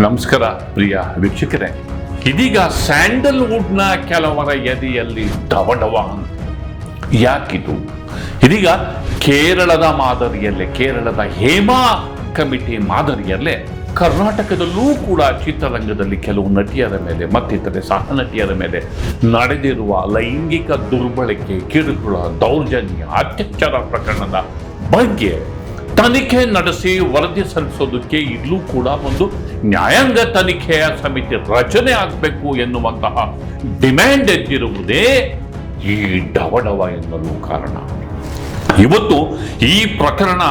ನಮಸ್ಕಾರ, ಪ್ರಿಯ ವೀಕ್ಷಕರೇ. ಇದೀಗ ಸ್ಯಾಂಡಲ್ವುಡ್ನ ಕೆಲವರ ಎದೆಯಲ್ಲಿ ಡವಡವ ಡವ ಯಾಕಿದು? ಇದೀಗ ಕೇರಳದ ಮಾದರಿಯಲ್ಲೇ, ಕೇರಳದ ಹೇಮಾ ಕಮಿಟಿ ಮಾದರಿಯಲ್ಲೇ, ಕರ್ನಾಟಕದಲ್ಲೂ ಕೂಡ ಚಿತ್ರರಂಗದಲ್ಲಿ ಕೆಲವು ನಟಿಯರ ಮೇಲೆ, ಮತ್ತಿತರೆ ಸಹ ನಟಿಯರ ಮೇಲೆ ನಡೆದಿರುವ ಲೈಂಗಿಕ ದುರ್ಬಳಕೆ, ಕಿರುಕುಳ, ದೌರ್ಜನ್ಯ, ಅತ್ಯಾಚಾರ ಪ್ರಕರಣದ ಬಗ್ಗೆ ತನಿಖೆ ನಡೆಸಿ ವರದಿ ಸಲ್ಲಿಸೋದಕ್ಕೆ ಇಲ್ಲೂ ಕೂಡ ಒಂದು ನ್ಯಾಯಾಂಗ ತನಿಖೆಯ ಸಮಿತಿ ರಚನೆ ಆಗಬೇಕು ಎನ್ನುವಂತಹ ಡಿಮ್ಯಾಂಡ್ ಎದ್ದಿರುವುದೇ ಈ ಡವಡವ ಎನ್ನಲು ಕಾರಣ. ಇವತ್ತು ಈ ಪ್ರಕರಣ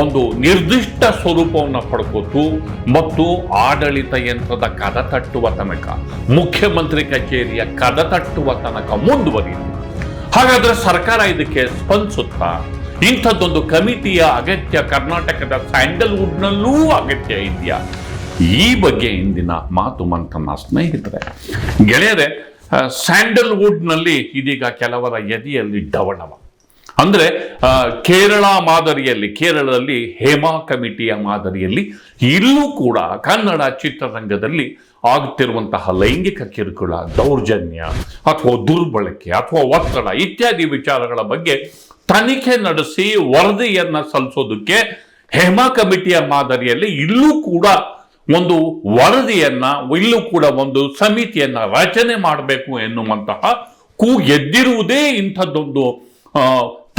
ಒಂದು ನಿರ್ದಿಷ್ಟ ಸ್ವರೂಪವನ್ನು ಪಡ್ಕೋತು ಮತ್ತು ಆಡಳಿತ ಯಂತ್ರದ ಕದ ತಟ್ಟುವ ತನಕ, ಮುಖ್ಯಮಂತ್ರಿ ಕಚೇರಿಯ ಕದ ತಟ್ಟುವ ತನಕ ಮುಂದುವರಿಯಿತು. ಹಾಗಾದ್ರೆ ಸರ್ಕಾರ ಇದಕ್ಕೆ ಸ್ಪಂದಿಸುತ್ತಾ? ಇಂಥದ್ದೊಂದು ಕಮಿಟಿಯ ಅಗತ್ಯ ಕರ್ನಾಟಕದ ಸ್ಯಾಂಡಲ್ವುಡ್ನಲ್ಲೂ ಅಗತ್ಯ ಇದೆಯಾ? ಈ ಬಗ್ಗೆ ಇಂದಿನ ಮಾತು ಮಂಥನ ಸ್ನೇಹಿತರೆ. ಗೆಳೆಯರೆ ಸ್ಯಾಂಡಲ್ವುಡ್ನಲ್ಲಿ ಇದೀಗ ಕೆಲವರ ಎದೆಯಲ್ಲಿ ಡವಣವ ಅಂದರೆ ಕೇರಳ ಮಾದರಿಯಲ್ಲಿ, ಕೇರಳದಲ್ಲಿ ಹೇಮಾ ಕಮಿಟಿಯ ಮಾದರಿಯಲ್ಲಿ ಇಲ್ಲೂ ಕೂಡ ಕನ್ನಡ ಚಿತ್ರರಂಗದಲ್ಲಿ ಆಗುತ್ತಿರುವಂತಹ ಲೈಂಗಿಕ ಕಿರುಕುಳ, ದೌರ್ಜನ್ಯ ಅಥವಾ ದುರ್ಬಳಕೆ ಅಥವಾ ಒತ್ತಡ ಇತ್ಯಾದಿ ವಿಚಾರಗಳ ಬಗ್ಗೆ ತನಿಖೆ ನಡೆಸಿ ವರದಿಯನ್ನು ಸಲ್ಲಿಸೋದಕ್ಕೆ ಹೇಮಾ ಕಮಿಟಿಯ ಮಾದರಿಯಲ್ಲಿ ಇಲ್ಲೂ ಕೂಡ ಒಂದು ವರದಿಯನ್ನ, ಇಲ್ಲೂ ಕೂಡ ಒಂದು ಸಮಿತಿಯನ್ನ ರಚನೆ ಮಾಡಬೇಕು ಎನ್ನುವಂತಹ ಕೂ ಎದ್ದಿರುವುದೇ ಇಂಥದ್ದೊಂದು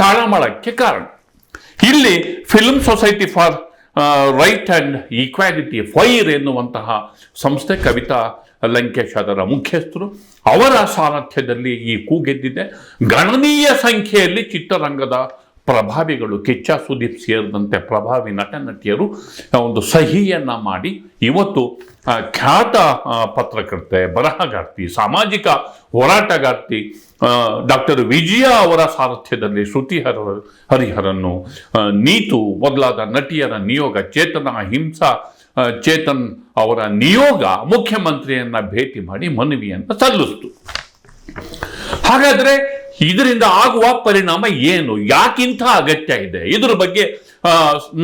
ತಾಳಮಳಕ್ಕೆ ಕಾರಣ. ಇಲ್ಲಿ film society for right and equality FIRE ಎನ್ನುವಂತಹ ಸಂಸ್ಥೆ ಕವಿತಾ ಲಂಕೇಶ್ ಅದರ ಮುಖ್ಯಸ್ಥರು, ಅವರ ಸಾರಥ್ಯದಲ್ಲಿ ಈ ಕೂಗೆದ್ದಿದೆ ಗಣನೀಯ ಸಂಖ್ಯೆಯಲ್ಲಿ ಚಿತ್ರರಂಗದ ಪ್ರಭಾವಿಗಳು ಕಿಚ್ಚ ಸುದೀಪ್ ಸೇರಿದಂತೆ ಪ್ರಭಾವಿ ನಟ ನಟಿಯರು ಒಂದು ಸಹಿಯನ್ನ ಮಾಡಿ ಇವತ್ತು ಖ್ಯಾತ ಪತ್ರಕರ್ತೆ, ಬರಹಗಾರ್ತಿ, ಸಾಮಾಜಿಕ ಹೋರಾಟಗಾರ್ತಿ ಡಾಕ್ಟರ್ ವಿಜಯ ಅವರ ಸಾರಥ್ಯದಲ್ಲಿ ಶ್ರುತಿ ಹರ, ಹರಿಹರನ್ನು ನೀತು ಮೊದಲಾದ ನಟಿಯರ ನಿಯೋಗ ಚೇತನ ಹಿಂಸಾ ಚೇತನ್ ಅವರ ನಿಯೋಗ ಮುಖ್ಯಮಂತ್ರಿಯನ್ನ ಭೇಟಿ ಮಾಡಿ ಮನವಿಯನ್ನು ಸಲ್ಲಿಸ್ತು. ಹಾಗಾದ್ರೆ ಇದರಿಂದ ಆಗುವ ಪರಿಣಾಮ ಏನು? ಯಾಕಿಂಥ ಅಗತ್ಯ ಇದೆ? ಇದರ ಬಗ್ಗೆ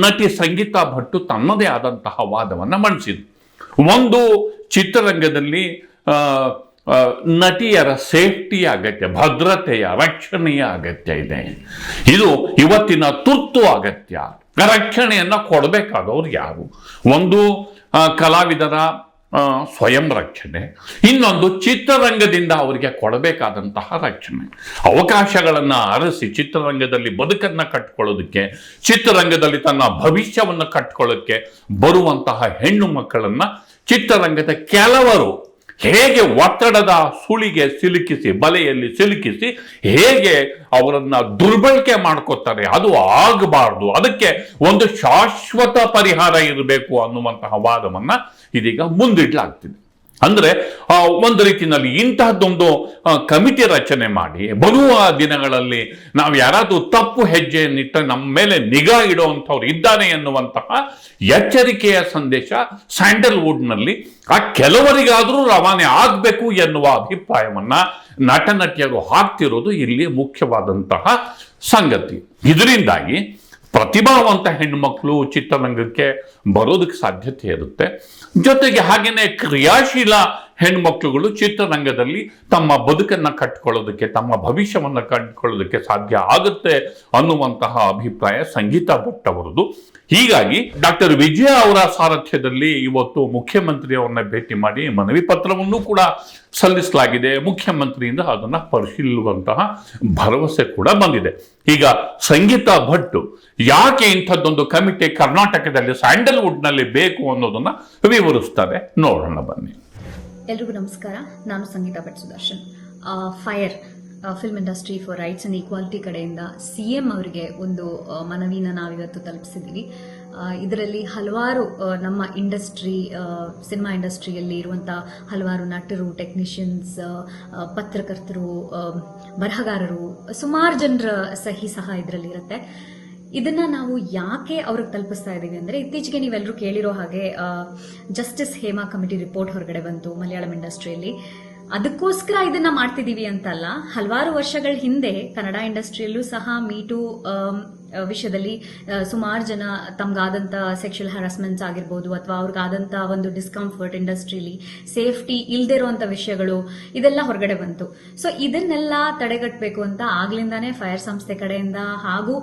ನಟಿ ಸಂಗೀತ ಭಟ್ಟು ತನ್ನದೇ ಆದಂತಹ ವಾದವನ್ನು ಮಂಡಿಸಿದ್ರು. ಒಂದು ಚಿತ್ರರಂಗದಲ್ಲಿ ನಟಿಯರ ಸೇಫ್ಟಿಯ ಅಗತ್ಯ, ಭದ್ರತೆಯ ರಕ್ಷಣೆಯ ಅಗತ್ಯ ಇದೆ. ಇದು ಇವತ್ತಿನ ತುರ್ತು ಅಗತ್ಯ. ರಕ್ಷಣೆಯನ್ನು ಕೊಡಬೇಕಾದವ್ರು ಯಾರು? ಒಂದು ಕಲಾವಿದರ ಸ್ವಯಂ ರಕ್ಷಣೆ. ಇನ್ನೊಂದು ಚಿತ್ರರಂಗದಿಂದ ಅವರಿಗೆ ಕೊಡಬೇಕಾದಂತಹ ರಕ್ಷಣೆ. ಅವಕಾಶಗಳನ್ನು ಅರಸಿ ಚಿತ್ರರಂಗದಲ್ಲಿ ಬದುಕನ್ನು ಕಟ್ಕೊಳ್ಳೋದಕ್ಕೆ, ಚಿತ್ರರಂಗದಲ್ಲಿ ತನ್ನ ಭವಿಷ್ಯವನ್ನು ಕಟ್ಕೊಳ್ಳೋಕ್ಕೆ ಬರುವಂತಹ ಹೆಣ್ಣು ಮಕ್ಕಳನ್ನು ಚಿತ್ರರಂಗದ ಕೆಲವರು ಹೇಗೆ ಒತ್ತಡದ ಸುಳಿಗೆ ಸಿಲುಕಿಸಿ, ಬಲೆಯಲ್ಲಿ ಸಿಲುಕಿಸಿ ಹೇಗೆ ಅವರನ್ನ ದುರ್ಬಳಕೆ ಮಾಡ್ಕೋತಾರೆ, ಅದು ಆಗಬಾರ್ದು. ಅದಕ್ಕೆ ಒಂದು ಶಾಶ್ವತ ಪರಿಹಾರ ಇರಬೇಕು ಅನ್ನುವಂತಹ ವಾದವನ್ನ ಇದೀಗ ಮುಂದಿಡ್ಲಾಗ್ತಿದೆ. ಅಂದ್ರೆ ಒಂದು ರೀತಿಯಲ್ಲಿ ಇಂತಹದ್ದೊಂದು ಕಮಿಟಿ ರಚನೆ ಮಾಡಿ, ಬರುವ ದಿನಗಳಲ್ಲಿ ನಾವು ಯಾರಾದರೂ ತಪ್ಪು ಹೆಜ್ಜೆಯನ್ನಿಟ್ಟ ನಮ್ಮ ಮೇಲೆ ನಿಗಾ ಇಡುವಂಥವ್ರು ಇದ್ದಾನೆ ಎನ್ನುವಂತಹ ಎಚ್ಚರಿಕೆಯ ಸಂದೇಶ ಸ್ಯಾಂಡಲ್ವುಡ್ನಲ್ಲಿ ಆ ಕೆಲವರಿಗಾದರೂ ರವಾನೆ ಆಗಬೇಕು ಎನ್ನುವ ಅಭಿಪ್ರಾಯವನ್ನ ನಟ ನಟಿಯರು ಹಾಕ್ತಿರೋದು ಇಲ್ಲಿ ಮುಖ್ಯವಾದಂತಹ ಸಂಗತಿ. ಇದರಿಂದಾಗಿ ಪ್ರತಿಭಾವಂತ ಹೆಣ್ಮಕ್ಳು ಚಿತ್ರರಂಗಕ್ಕೆ ಬರೋದಕ್ಕೆ ಸಾಧ್ಯತೆ ಇರುತ್ತೆ. ಜೊತೆಗೆ ಹಾಗೇನೆ ಕ್ರಿಯಾಶೀಲ ಹೆಣ್ಮಕ್ಳುಗಳು ಚಿತ್ರರಂಗದಲ್ಲಿ ತಮ್ಮ ಬದುಕನ್ನು ಕಟ್ಕೊಳ್ಳೋದಕ್ಕೆ, ತಮ್ಮ ಭವಿಷ್ಯವನ್ನ ಕಟ್ಕೊಳ್ಳೋದಕ್ಕೆ ಸಾಧ್ಯ ಆಗುತ್ತೆ ಅನ್ನುವಂತಹ ಅಭಿಪ್ರಾಯ ಸಂಗೀತ ಭಟ್ ಅವರದು. ಹೀಗಾಗಿ ಡಾಕ್ಟರ್ ವಿಜಯ ಅವರ ಸಾರಥ್ಯದಲ್ಲಿ ಇವತ್ತು ಮುಖ್ಯಮಂತ್ರಿಯವರನ್ನ ಭೇಟಿ ಮಾಡಿ ಮನವಿ ಪತ್ರವನ್ನು ಕೂಡ ಸಲ್ಲಿಸಲಾಗಿದೆ. ಮುಖ್ಯಮಂತ್ರಿಯಿಂದ ಅದನ್ನ ಪರಿಶೀಲಿಸುವಂತಹ ಭರವಸೆ ಕೂಡ ಬಂದಿದೆ. ಈಗ ಸಂಗೀತ ಭಟ್ ಯಾಕೆ ಇಂಥದ್ದೊಂದು ಕಮಿಟಿ ಕರ್ನಾಟಕದಲ್ಲಿ ಸ್ಯಾಂಡಲ್ವುಡ್ನಲ್ಲಿ ಬೇಕು ಅನ್ನೋದನ್ನ ವಿವರಿಸ್ತಾರೆ. ನೋಡೋಣ ಬನ್ನಿ. ಎಲ್ರಿಗೂ ನಮಸ್ಕಾರ. ನಾನು Sangeetha Bhat Sudarshan. FIRE film industry for rights and equality ಕಡೆಯಿಂದ ಸಿ ಎಂ ಅವರಿಗೆ ಒಂದು ಮನವಿನ ನಾವಿವತ್ತು ತಲುಪಿಸಿದ್ದೀವಿ. ಇದರಲ್ಲಿ ಹಲವಾರು ನಮ್ಮ ಇಂಡಸ್ಟ್ರಿ ಸಿನಿಮಾ ಇಂಡಸ್ಟ್ರಿಯಲ್ಲಿ ಇರುವಂಥ ಹಲವಾರು ನಟರು ಟೆಕ್ನಿಷಿಯನ್ಸ್ ಪತ್ರಕರ್ತರು ಬರಹಗಾರರು, ಸುಮಾರು ಜನರ ಸಹಿ ಸಹ ಇದರಲ್ಲಿ ಇರುತ್ತೆ. ಇದನ್ನ ನಾವು ಯಾಕೆ ಅವ್ರಿಗೆ ತಲುಪಿಸ್ತಾ ಇದ್ದೀವಿ ಅಂದ್ರೆ ಇತ್ತೀಚೆಗೆ ನೀವೆಲ್ಲರೂ ಕೇಳಿರೋ ಹಾಗೆ ಜಸ್ಟಿಸ್ ಹೇಮಾ ಕಮಿಟಿ ರಿಪೋರ್ಟ್ ಹೊರಗಡೆ ಬಂತು ಮಲಯಾಳಂ ಇಂಡಸ್ಟ್ರಿಯಲ್ಲಿ. ಅದಕ್ಕೋಸ್ಕರ ಇದನ್ನ ಮಾಡ್ತಿದೀವಿ ಅಂತಲ್ಲ, ಹಲವಾರು ವರ್ಷಗಳ ಹಿಂದೆ ಕನ್ನಡ ಇಂಡಸ್ಟ್ರಿಯಲ್ಲೂ ಸಹ ಮೀಟು ವಿಷಯದಲ್ಲಿ ಸುಮಾರು ಜನ ತಮ್ಗಾದಂಥ ಸೆಕ್ಷುವಲ್ ಹರಾಸ್ಮೆಂಟ್ಸ್ ಆಗಿರ್ಬೋದು ಅಥವಾ ಅವ್ರಿಗಾದಂಥ ಒಂದು ಡಿಸ್ಕಂಫರ್ಟ್ ಇಂಡಸ್ಟ್ರಿಲಿ ಸೇಫ್ಟಿ ಇಲ್ಲದೆ ಇರುವಂತ ವಿಷಯಗಳು ಇದೆಲ್ಲ ಹೊರಗಡೆ ಬಂತು. ಸೊ ಇದನ್ನೆಲ್ಲ ತಡೆಗಟ್ಟಬೇಕು ಅಂತ ಆಗ್ಲಿಂದಾನೇ ಫೈರ್ ಸಂಸ್ಥೆ ಕಡೆಯಿಂದ ಹಾಗೂ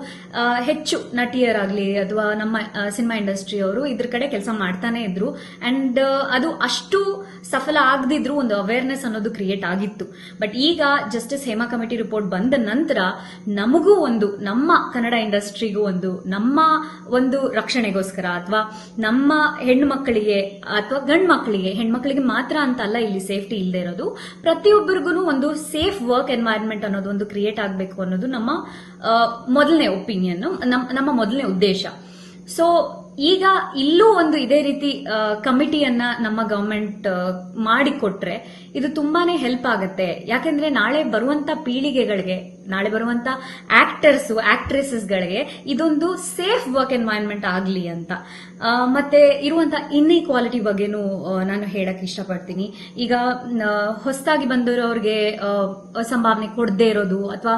ಹೆಚ್ಚು ನಟಿಯರಾಗ್ಲಿ ಅಥವಾ ನಮ್ಮ ಸಿನಿಮಾ ಇಂಡಸ್ಟ್ರಿ ಅವರು ಇದ್ರ ಕಡೆ ಕೆಲಸ ಮಾಡ್ತಾನೆ ಇದ್ರು. ಅಂಡ್ ಅದು ಅಷ್ಟು ಸಫಲ ಆಗದಿದ್ರು ಒಂದು ಅವೇರ್ನೆಸ್ ಅನ್ನೋದು ಕ್ರಿಯೇಟ್ ಆಗಿತ್ತು. ಬಟ್ ಈಗ ಜಸ್ಟಿಸ್ ಹೇಮಾ ಕಮಿಟಿ ರಿಪೋರ್ಟ್ ಬಂದ ನಂತರ ನಮಗೂ ಒಂದು ನಮ್ಮ ಕನ್ನಡ ಇಂಡಸ್ಟ್ರಿಗೂ ಒಂದು ನಮ್ಮ ಒಂದು ರಕ್ಷಣೆಗೋಸ್ಕರ ಅಥವಾ ನಮ್ಮ ಹೆಣ್ಣು ಮಕ್ಕಳಿಗೆ ಅಥವಾ ಗಂಡು ಮಕ್ಕಳಿಗೆ ಹೆಣ್ಮಕ್ಳಿಗೆ ಮಾತ್ರ ಅಂತ ಅಲ್ಲ ಇಲ್ಲಿ ಸೇಫ್ಟಿ ಇಲ್ಲದೆ ಇರೋದು. ಪ್ರತಿಯೊಬ್ಬರಿಗೂ ಒಂದು ಸೇಫ್ ವರ್ಕ್ ಎನ್ವೈರನ್ಮೆಂಟ್ ಅನ್ನೋದು ಒಂದು ಕ್ರಿಯೇಟ್ ಆಗಬೇಕು ಅನ್ನೋದು ನಮ್ಮ ಮೊದಲನೇ ಒಪಿನಿಯನ್ ನಮ್ಮ ಮೊದಲನೇ ಉದ್ದೇಶ. ಸೊ ಈಗ ಇಲ್ಲೂ ಒಂದು ಇದೇ ರೀತಿ ಕಮಿಟಿಯನ್ನ ನಮ್ಮ ಗವರ್ಮೆಂಟ್ ಮಾಡಿಕೊಟ್ರೆ ಇದು ತುಂಬಾನೇ ಹೆಲ್ಪ್ ಆಗುತ್ತೆ. ಯಾಕೆಂದ್ರೆ ನಾಳೆ ಬರುವಂತ ಪೀಳಿಗೆಗಳಿಗೆ, ನಾಳೆ ಬರುವಂತ ಆಕ್ಟರ್ಸ್ ಆಕ್ಟ್ರೆಸಸ್ಗಳಿಗೆ ಇದೊಂದು ಸೇಫ್ ವರ್ಕ್ ಎನ್ವೈರನ್ಮೆಂಟ್ ಆಗಲಿ ಅಂತ. ಮತ್ತೆ ಇರುವಂತ ಇನ್ಇಕ್ವಾಲಿಟಿ ಬಗ್ಗೆನೂ ನಾನು ಹೇಳಕ್ ಇಷ್ಟಪಡ್ತೀನಿ. ಈಗ ಹೊಸದಾಗಿ ಬಂದಿರೋರಿಗೆ ಸಂಭಾವನೆ ಕೊಡದೇ ಇರೋದು ಅಥವಾ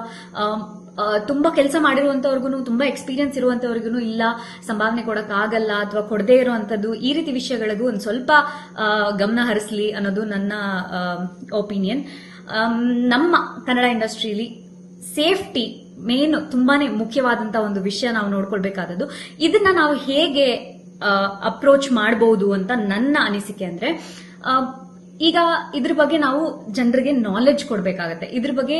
ತುಂಬಾ ಕೆಲಸ ಮಾಡಿರುವಂತವ್ರಿಗೂ ತುಂಬಾ ಎಕ್ಸ್ಪೀರಿಯನ್ಸ್ ಇರುವಂತವ್ರಿಗೂ ಇಲ್ಲ, ಸಂಭಾವನೆ ಕೊಡಕ್ ಆಗಲ್ಲ ಅಥವಾ ಕೊಡದೇ ಇರುವಂತದ್ದು ಈ ರೀತಿ ವಿಷಯಗಳಿಗೂ ಒಂದು ಸ್ವಲ್ಪ ಗಮನ ಹರಿಸ್ಲಿ ಅನ್ನೋದು ನನ್ನ ಒಪಿನಿಯನ್ ನಮ್ಮ ಕನ್ನಡ ಇಂಡಸ್ಟ್ರಿಲಿ ಸೇಫ್ಟಿ ಮೇನ್ ತುಂಬಾನೇ ಮುಖ್ಯವಾದಂತ ಒಂದು ವಿಷಯ ನಾವು ನೋಡ್ಕೊಳ್ಬೇಕಾದದ್ದು. ಇದನ್ನ ನಾವು ಹೇಗೆ ಅಪ್ರೋಚ್ ಮಾಡಬಹುದು ಅಂತ ನನ್ನ ಅನಿಸಿಕೆ ಅಂದ್ರೆ ಈಗ ಇದ್ರ ಬಗ್ಗೆ ನಾವು ಜನರಿಗೆ ನಾಲೆಜ್ ಕೊಡ್ಬೇಕಾಗತ್ತೆ. ಇದ್ರ ಬಗ್ಗೆ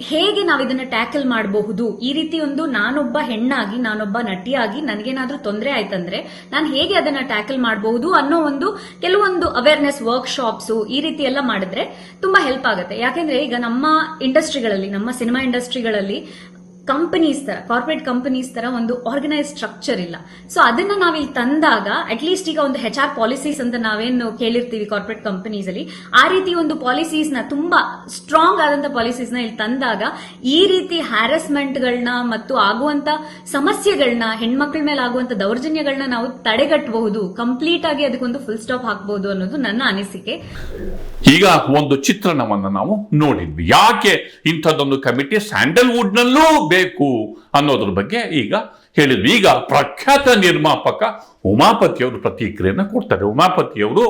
ಹೇಗೆ ನಾವು ಇದನ್ನ ಟ್ಯಾಕಲ್ ಮಾಡಬಹುದು? ಈ ರೀತಿ ಒಂದು ನಾನೊಬ್ಬ ಹೆಣ್ಣಾಗಿ, ನಾನೊಬ್ಬ ನಟಿಯಾಗಿ ನನಗೇನಾದ್ರೂ ತೊಂದರೆ ಆಯ್ತಂದ್ರೆ ನಾನು ಹೇಗೆ ಅದನ್ನ ಟ್ಯಾಕಲ್ ಮಾಡಬಹುದು ಅನ್ನೋ ಒಂದು ಕೆಲವೊಂದು ಅವೇರ್ನೆಸ್ ವರ್ಕ್ಶಾಪ್ಸ್ ಈ ರೀತಿ ಎಲ್ಲ ಮಾಡಿದ್ರೆ ತುಂಬಾ ಹೆಲ್ಪ್ ಆಗುತ್ತೆ. ಯಾಕೆಂದ್ರೆ ಈಗ ನಮ್ಮ ಇಂಡಸ್ಟ್ರಿಗಳಲ್ಲಿ ನಮ್ಮ ಸಿನಿಮಾ ಇಂಡಸ್ಟ್ರಿಗಳಲ್ಲಿ ಕಂಪನೀಸ್ ತರ ಕಾರ್ಪೊರೇಟ್ ಕಂಪನೀಸ್ ತರ ಒಂದು ಆರ್ಗನೈಸ್ ಸ್ಟ್ರಕ್ಚರ್ ಇಲ್ಲ. ಸೊ ಅದನ್ನ ನಾವಿಲ್ಲಿ ತಂದಾಗ ಅಟ್ ಲೀಸ್ಟ್ ಈಗ ಒಂದು ಹೆಚ್ ಆರ್ ಪಾಲಿಸೀಸ್ ಅಂತ ನಾವೇನು ಕೇಳಿರ್ತೀವಿ ಕಾರ್ಪೊರೇಟ್ ಕಂಪನೀಸ್ ಅಲ್ಲಿ, ಆ ರೀತಿ ಒಂದು ಪಾಲಿಸೀಸ್ನ ತುಂಬಾ ಸ್ಟ್ರಾಂಗ್ ಆದಂತ ಪಾಲಿಸೀಸ್ನ ಇಲ್ಲಿ ತಂದಾಗ, ಈ ರೀತಿ ಹ್ಯಾರಸ್ಮೆಂಟ್ ಗಳನ್ನ ಮತ್ತು ಆಗುವಂತ ಸಮಸ್ಯೆಗಳನ್ನ ಹೆಣ್ಮಕ್ಳ ಮೇಲೆ ಆಗುವಂತ ದೌರ್ಜನ್ಯಗಳನ್ನ ನಾವು ತಡೆಗಟ್ಟಬಹುದು ಕಂಪ್ಲೀಟ್ ಆಗಿ ಅದಕ್ಕೊಂದು ಫುಲ್ ಸ್ಟಾಪ್ ಹಾಕಬಹುದು ಅನ್ನೋದು ನನ್ನ ಅನಿಸಿಕೆ. ಈಗ ಒಂದು ಚಿತ್ರಣವನ್ನ ನಾವು ನೋಡಿದ್ವಿ. ಯಾಕೆ ಇಂಥದ್ದೊಂದು ಕಮಿಟಿ ಸ್ಯಾಂಡಲ್ವುಡ್ ನಲ್ಲೂ ಬೇಕು ಅನ್ನೋದ್ರ ಬಗ್ಗೆ ಈಗ ಹೇಳಿದ್ವಿ. ಈಗ ಪ್ರಖ್ಯಾತ ನಿರ್ಮಾಪಕ ಉಮಾಪತಿಯವರು ಪ್ರತಿಕ್ರಿಯೆಯನ್ನು ಕೊಡ್ತಾರೆ. ಉಮಾಪತಿಯವರು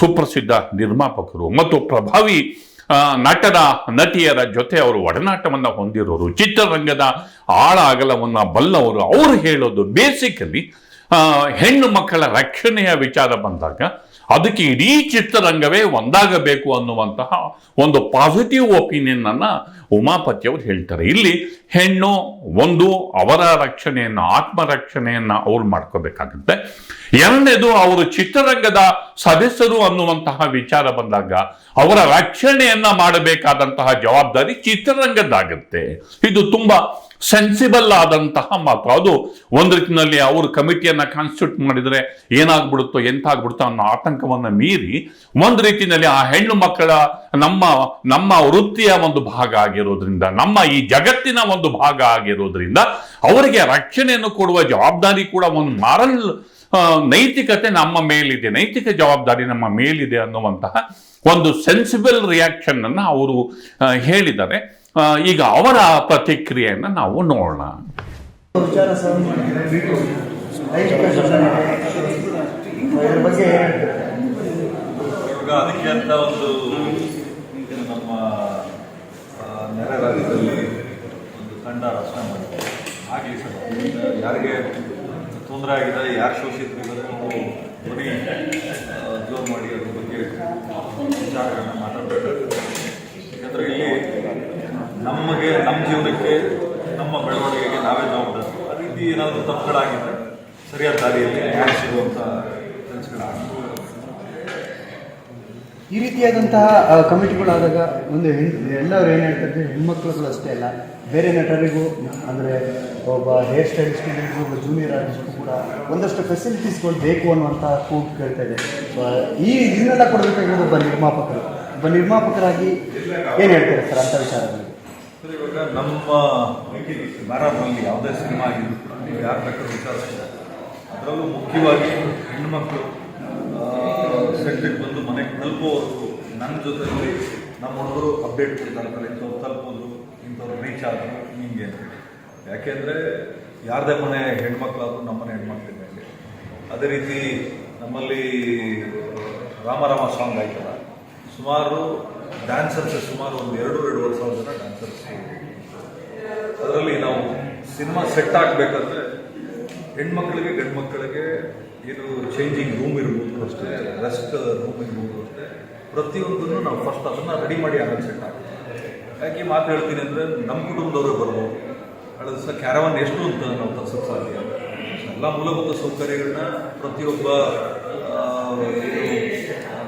ಸುಪ್ರಸಿದ್ಧ ನಿರ್ಮಾಪಕರು ಮತ್ತು ಪ್ರಭಾವಿ ನಟರ, ನಟಿಯರ ಜೊತೆ ಅವರು ಒಡನಾಟವನ್ನು ಹೊಂದಿರೋರು, ಚಿತ್ರರಂಗದ ಆಳ ಅಗಲವನ್ನು ಬಲ್ಲವರು, ಅವರು ಹೇಳೋದು ಬೇಸಿಕಲಿ ಹೆಣ್ಣು ಮಕ್ಕಳ ರಕ್ಷಣೆಯ ವಿಚಾರ ಬಂದಾಗ ಅದಕ್ಕೆ ಇಡೀ ಚಿತ್ರರಂಗವೇ ಒಂದಾಗಬೇಕು ಅನ್ನುವಂತಹ ಒಂದು ಪಾಸಿಟಿವ್ ಒಪಿನಿಯನ್ ಅನ್ನ ಉಮಾಪತಿ ಅವರು ಹೇಳ್ತಾರೆ. ಇಲ್ಲಿ ಹೆಣ್ಣು ಒಂದು ಅವರ ರಕ್ಷಣೆಯನ್ನ, ಆತ್ಮರಕ್ಷಣೆಯನ್ನು ಅವ್ರು ಮಾಡ್ಕೋಬೇಕಾಗುತ್ತೆ. ಎರಡನೇದು ಅವರು ಚಿತ್ರರಂಗದ ಸದಸ್ಯರು ಅನ್ನುವಂತಹ ವಿಚಾರ ಬಂದಾಗ ಅವರ ರಕ್ಷಣೆಯನ್ನ ಮಾಡಬೇಕಾದಂತಹ ಜವಾಬ್ದಾರಿ ಚಿತ್ರರಂಗದ್ದಾಗುತ್ತೆ. ಇದು ತುಂಬಾ ಸೆನ್ಸಿಬಲ್ ಆದಂತಹ ಮಾತು. ಅದು ಒಂದು ರೀತಿಯಲ್ಲಿ ಅವರು ಕಮಿಟಿಯನ್ನ ಕಾನ್ಸ್ಟಿಟ್ಯೂಟ್ ಮಾಡಿದರೆ ಏನಾಗ್ಬಿಡುತ್ತೋ, ಎಂತಾಗ್ಬಿಡುತ್ತೋ ಅನ್ನೋ ಆತಂಕವನ್ನ ಮೀರಿ ಒಂದು ರೀತಿಯಲ್ಲಿ ಆ ಹೆಣ್ಣು ಮಕ್ಕಳ ನಮ್ಮ ನಮ್ಮ ವೃತ್ತಿಯ ಒಂದು ಭಾಗ ಆಗಿರೋದ್ರಿಂದ, ನಮ್ಮ ಈ ಜಗತ್ತಿನ ಒಂದು ಭಾಗ ಆಗಿರೋದ್ರಿಂದ ಅವರಿಗೆ ರಕ್ಷಣೆಯನ್ನು ಕೊಡುವ ಜವಾಬ್ದಾರಿ ಕೂಡ ಒಂದು ಮಾರಲ್ ನೈತಿಕತೆ ನಮ್ಮ ಮೇಲಿದೆ. ನೈತಿಕ ಜವಾಬ್ದಾರಿ ನಮ್ಮ ಮೇಲಿದೆ ಅನ್ನುವಂತಹ ಒಂದು ಸೆನ್ಸಿಬಲ್ ರಿಯಾಕ್ಷನ್ ಅನ್ನು ಅವರು ಹೇಳಿದ್ದಾರೆ. ಈಗ ಅವರ ಪ್ರತಿಕ್ರಿಯೆಯನ್ನು ನಾವು ನೋಡೋಣ. ಅದಕ್ಕೆ ಅಂತ ಒಂದು ನಮ್ಮ ನೆರೆ ರಾಜ್ಯದಲ್ಲಿ ಒಂದು ತಂಡ ರಚನೆ ಮಾಡಿದೆ ಆಗಲಿ ಸರ್, ಯಾರಿಗೆ ತೊಂದರೆ ಆಗಿದೆ, ಯಾರು ಶೋಷಿತರಿದ್ದಾರೆ ಅವರು ಬರೀ ಜೋರು ಮಾಡಿ ಅದ್ರ ಬಗ್ಗೆ ವಿಚಾರಗಳನ್ನು ಮಾತಾಡಬೇಕಾಗುತ್ತೆ ಯಾಕಂದರೆ ಇಲ್ಲಿ ನಮಗೆ ನಮ್ಮ ಜೀವನಕ್ಕೆ, ನಮ್ಮ ಬೆಳವಣಿಗೆಗೆ ನಾವೇ ಜವಾಬ್ದಾರಿ ಆ ರೀತಿ ಏನಾದರೂ ತಪ್ಪುಗಳಾಗಿದ್ದರೆ ಸರಿಯಾದ ದಾರಿಯಲ್ಲಿ ನ್ಯಾಯಿಸಿರುವಂಥ ಕೆಲಸಗಳಾಗುತ್ತೆ ಈ ರೀತಿಯಾದಂತಹ ಕಮಿಟಿಗಳಾದಾಗ ಒಂದು ಎಲ್ಲರೂ ಏನು ಹೇಳ್ತಾರೆ, ಹೆಣ್ಮಕ್ಳುಗಳು ಅಷ್ಟೇ ಅಲ್ಲ, ಬೇರೆ ನಟರಿಗೂ, ಅಂದರೆ ಒಬ್ಬ ಹೇರ್ ಸ್ಟೈಲಿಸ್ಟ್ಗಳಿಗೂ ಒಬ್ಬ ಜೂನಿಯರ್ ಆರ್ಟಿಸ್ಟ್ಗೂ ಕೂಡ ಒಂದಷ್ಟು ಫೆಸಿಲಿಟೀಸ್ಗಳು ಬೇಕು ಅನ್ನುವಂಥ ಕೂಗ್ ಕೇಳ್ತಾ ಇದೆ. ಈ ಇದನ್ನೆಲ್ಲ ಕೊಡಬೇಕಾಗಿರೋದು ಒಬ್ಬ ನಿರ್ಮಾಪಕರು. ಒಬ್ಬ ನಿರ್ಮಾಪಕರಾಗಿ ಏನು ಹೇಳ್ತಾರೆ ಸರ್ ಅಂಥ ವಿಚಾರಗಳಿಗೆ ಇವಾಗ ನಮ್ಮ ಭಾರತದಲ್ಲಿ ಯಾವುದೇ ಸಿನಿಮಾ ಆಗಿದ್ರು ನೀವು ಯಾರು ಬೇಕಾದ್ರೂ ವಿಚಾರಿಸಿದ ಅದರಲ್ಲೂ ಮುಖ್ಯವಾಗಿ ಹೆಣ್ಮಕ್ಳು ಸೆಟ್ಟಿಗೆ ಬಂದು ಮನೆಗೆ ತಲುಪೋವರೆಗೂ ನನ್ನ ಜೊತೆಯಲ್ಲಿ ನಮ್ಮ ಹುಡುಗರು ಅಪ್ಡೇಟ್ ಕೊಡ್ತಾ ಇರ್ತಾರೆ ಇಂಥವ್ರು ತಲುಪೋದು ಇಂಥವ್ರು ರೀಚ್ ಆದರು ಹಿಂಗೆ ಯಾಕೆಂದರೆ ಯಾರದೇ ಮನೆ ಹೆಣ್ಮಕ್ಳಾದರೂ ನಮ್ಮ ಮನೆ ಹೆಣ್ಮಕ್ಳಿದ್ದಂಗೆ ಅದೇ ರೀತಿ ನಮ್ಮಲ್ಲಿ ರಾಮರಾಮ ಸಾಂಗ್ ಆಯ್ತಲ್ಲ, ಸುಮಾರು ಡ್ಯಾನ್ಸರ್ಸ್ ಸುಮಾರು ಒಂದು ಎರಡು ಎರಡೂವರೆ ಸಾವಿರ ಜನ ಡ್ಯಾನ್ಸರ್ಸ್ ಅದರಲ್ಲಿ ನಾವು ಸಿನಿಮಾ ಸೆಟ್ ಆಗಬೇಕಂದ್ರೆ ಹೆಣ್ಮಕ್ಳಿಗೆ ಗಂಡು ಮಕ್ಕಳಿಗೆ ಏನು ಚೇಂಜಿಂಗ್ ರೂಮ್ ಇರ್ಬೋದು ಅಷ್ಟೇ ರೆಸ್ಟ್ ರೂಮ್ ಇರ್ಬೋದು ಅಷ್ಟೇ. ಪ್ರತಿಯೊಂದನ್ನು ನಾವು ಫಸ್ಟ್ ಅದನ್ನು ರೆಡಿ ಮಾಡಿ ಆಗೋದು ಸೆಟ್ ಆಗ್ತದೆ ಯಾಕೆ ಮಾತು ಹೇಳ್ತೀನಿ ಅಂದರೆ ನಮ್ಮ ಕುಟುಂಬದವರು ಬರ್ಬೋದು. ಕಳೆದ ಸಹ ಕ್ಯಾರವನ್ ಎಷ್ಟು ಅಂತ ನಾವು ತರ್ಸೋಕ್ಕೆ ಸಾಧ್ಯ ಎಲ್ಲ ಮೂಲಭೂತ ಸೌಕರ್ಯಗಳನ್ನ ಪ್ರತಿಯೊಬ್ಬ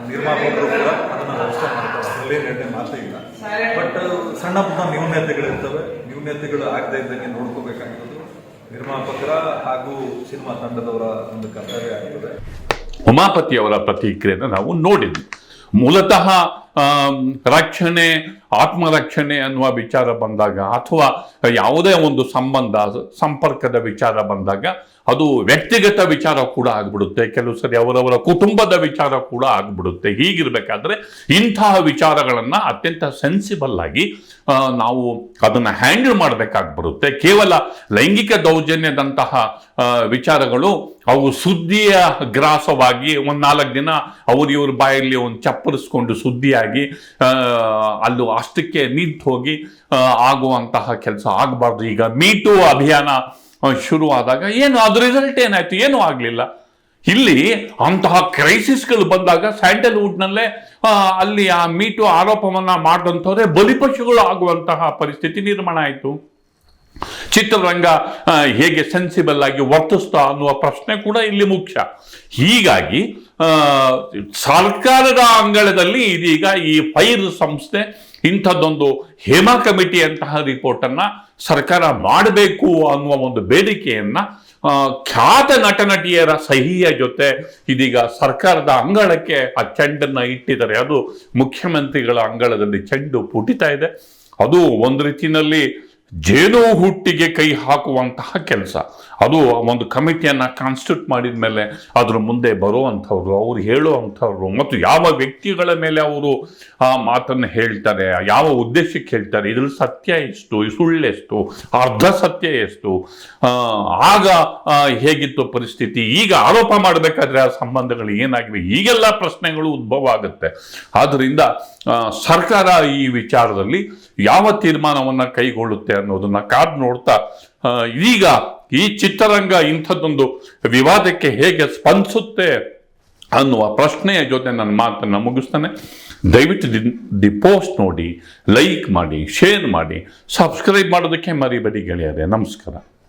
ನಿರ್ಮಾಪಕರು ಕೂಡ ಅದನ್ನು ವ್ಯವಸ್ಥೆ ಮಾಡ್ತಾರೆ. ಎರಡನೇ ಮಾತೇ ಇಲ್ಲ. ಬಟ್ ಸಣ್ಣ ಪುಟ್ಟ ನ್ಯೂನ್ಯತೆಗಳಿರ್ತವೆ ನ್ಯೂನ್ಯತೆಗಳು ಆಗದೆ ಇದ್ದಂಗೆ ನೋಡ್ಕೋಬೇಕಾಗಿರೋದು ನಿರ್ಮಾಪಕರ ಹಾಗೂ ಸಿನಿಮಾ ತಂಡದವರ ಒಂದು ಕರ್ತವ್ಯ ಆಗ್ತದೆ ಉಮಾಪತಿಯವರ ಪ್ರತಿಕ್ರಿಯೆಯನ್ನು ನಾವು ನೋಡಿದ್ವಿ. ಮೂಲತಃ ರಕ್ಷಣೆ ಆತ್ಮರಕ್ಷಣೆ ಅನ್ನುವ ವಿಚಾರ ಬಂದಾಗ ಅಥವಾ ಯಾವುದೇ ಒಂದು ಸಂಬಂಧ, ಸಂಪರ್ಕದ ವಿಚಾರ ಬಂದಾಗ ಅದು ವ್ಯಕ್ತಿಗತ ವಿಚಾರ ಕೂಡ ಆಗ್ಬಿಡುತ್ತೆ. ಕೆಲವು ಸರಿ ಅವರವರ ಕುಟುಂಬದ ವಿಚಾರ ಕೂಡ ಆಗ್ಬಿಡುತ್ತೆ. ಹೀಗಿರ್ಬೇಕಾದ್ರೆ ಇಂತಹ ವಿಚಾರಗಳನ್ನು ಅತ್ಯಂತ ಸೆನ್ಸಿಬಲ್ ಆಗಿ ನಾವು ಅದನ್ನು ಹ್ಯಾಂಡಲ್ ಮಾಡಬೇಕಾಗ್ಬಿಡುತ್ತೆ. ಕೇವಲ ಲೈಂಗಿಕ ದೌರ್ಜನ್ಯದಂತಹ ವಿಚಾರಗಳು ಅವು ಸುದ್ದಿಯ ಗ್ರಾಸವಾಗಿ ಒಂದು ನಾಲ್ಕು ದಿನ ಅವ್ರ ಇವ್ರ ಬಾಯಲ್ಲಿ ಒಂದು ಚಪ್ಪರಿಸ್ಕೊಂಡು ಸುದ್ದಿಯಾಗಿ ಅಲ್ಲೂ ಅಷ್ಟಕ್ಕೆ ನಿಂತು ಹೋಗಿ ಆಗುವಂತಹ ಕೆಲಸ ಆಗಬಾರ್ದು. ಈಗ ಮೀ ಮೀಟು ಅಭಿಯಾನ ಶುರುವಾದಾಗ ಏನು ಅದ್ರ ರಿಸಲ್ಟ್ ಏನಾಯ್ತು? ಏನೂ ಆಗಲಿಲ್ಲ. ಇಲ್ಲಿ ಅಂತಹ ಕ್ರೈಸಿಸ್ಗಳು ಬಂದಾಗ ಸ್ಯಾಂಡಲ್ವುಡ್ನಲ್ಲೇ ಅಲ್ಲಿ ಆ ಮೀಟು ಆರೋಪವನ್ನ ಮಾಡಿದಂಥವ್ರೆ ಬಲಿಪಶುಗಳು ಆಗುವಂತಹ ಪರಿಸ್ಥಿತಿ ನಿರ್ಮಾಣ ಆಯಿತು. ಚಿತ್ರರಂಗ ಹೇಗೆ ಸೆನ್ಸಿಬಲ್ ಆಗಿ ವರ್ತಿಸ್ತಾ ಅನ್ನುವ ಪ್ರಶ್ನೆ ಕೂಡ ಇಲ್ಲಿ ಮುಖ್ಯ. ಹೀಗಾಗಿ ಸರ್ಕಾರದ ಅಂಗಳದಲ್ಲಿ ಇದೀಗ ಈ ಫೈರ್ ಸಂಸ್ಥೆ ಇಂಥದ್ದೊಂದು ಹೇಮಾ ಕಮಿಟಿಯಂತಹ ರಿಪೋರ್ಟನ್ನು ಸರ್ಕಾರ ಮಾಡಬೇಕು ಅನ್ನುವ ಒಂದು ಬೇಡಿಕೆಯನ್ನ ಖ್ಯಾತ ನಟ ನಟಿಯರ ಸಹಿಯ ಜೊತೆ ಇದೀಗ ಸರ್ಕಾರದ ಅಂಗಳಕ್ಕೆ ಆ ಚೆಂಡನ್ನು ಇಟ್ಟಿದ್ದಾರೆ. ಅದು ಮುಖ್ಯಮಂತ್ರಿಗಳ ಅಂಗಳದಲ್ಲಿ ಚೆಂಡು ಪುಟಿತಾ ಇದೆ. ಅದು ಒಂದು ರೀತಿಯಲ್ಲಿ ಜೇನು ಹುಟ್ಟಿಗೆ ಕೈ ಹಾಕುವಂತಹ ಕೆಲಸ. ಅದು ಒಂದು ಕಮಿಟಿಯನ್ನು ಕಾನ್ಸ್ಟಿಟ್ಯೂಟ್ ಮಾಡಿದ ಮೇಲೆ ಅದ್ರ ಮುಂದೆ ಬರುವಂಥವ್ರು, ಅವ್ರು ಹೇಳುವಂಥವ್ರು ಮತ್ತು ಯಾವ ವ್ಯಕ್ತಿಗಳ ಮೇಲೆ ಅವರು ಆ ಮಾತನ್ನು ಹೇಳ್ತಾರೆ, ಯಾವ ಉದ್ದೇಶಕ್ಕೆ ಹೇಳ್ತಾರೆ ಇದ್ರ ಸತ್ಯ ಎಷ್ಟು ಸುಳ್ಳೆಷ್ಟು ಅರ್ಧ ಸತ್ಯ ಎಷ್ಟು ಆಗ ಹೇಗಿತ್ತು ಪರಿಸ್ಥಿತಿ, ಈಗ ಆರೋಪ ಮಾಡಬೇಕಾದ್ರೆ ಆ ಸಂಬಂಧಗಳು ಏನಾಗಿವೆ, ಈಗೆಲ್ಲ ಪ್ರಶ್ನೆಗಳು ಉದ್ಭವ ಆಗುತ್ತೆ. ಆದ್ದರಿಂದ ಸರ್ಕಾರ ಈ ವಿಚಾರದಲ್ಲಿ ಯಾವ ತೀರ್ಮಾನವನ್ನು ಕೈಗೊಳ್ಳುತ್ತೆ ಅನ್ನೋದನ್ನ ಕಾದು ನೋಡ್ತಾ ಇದೀಗ ಈ ಚಿತ್ರರಂಗ ಇಂಥದ್ದೊಂದು ವಿವಾದಕ್ಕೆ ಹೇಗೆ ಸ್ಪಂದಿಸುತ್ತೆ ಅನ್ನುವ ಪ್ರಶ್ನೆಯ ಜೊತೆ ನನ್ನ ಮಾತನ್ನು ಮುಗಿಸ್ತಾನೆ. ದಯವಿಟ್ಟು ದಿ ದಿ ಪೋಸ್ಟ್ ನೋಡಿ, ಲೈಕ್ ಮಾಡಿ, ಶೇರ್ ಮಾಡಿ, ಸಬ್ಸ್ಕ್ರೈಬ್ ಮಾಡೋದಕ್ಕೆ ಮರಿಬೇಡಿ ಗೆಳೆಯರೆ. ನಮಸ್ಕಾರ.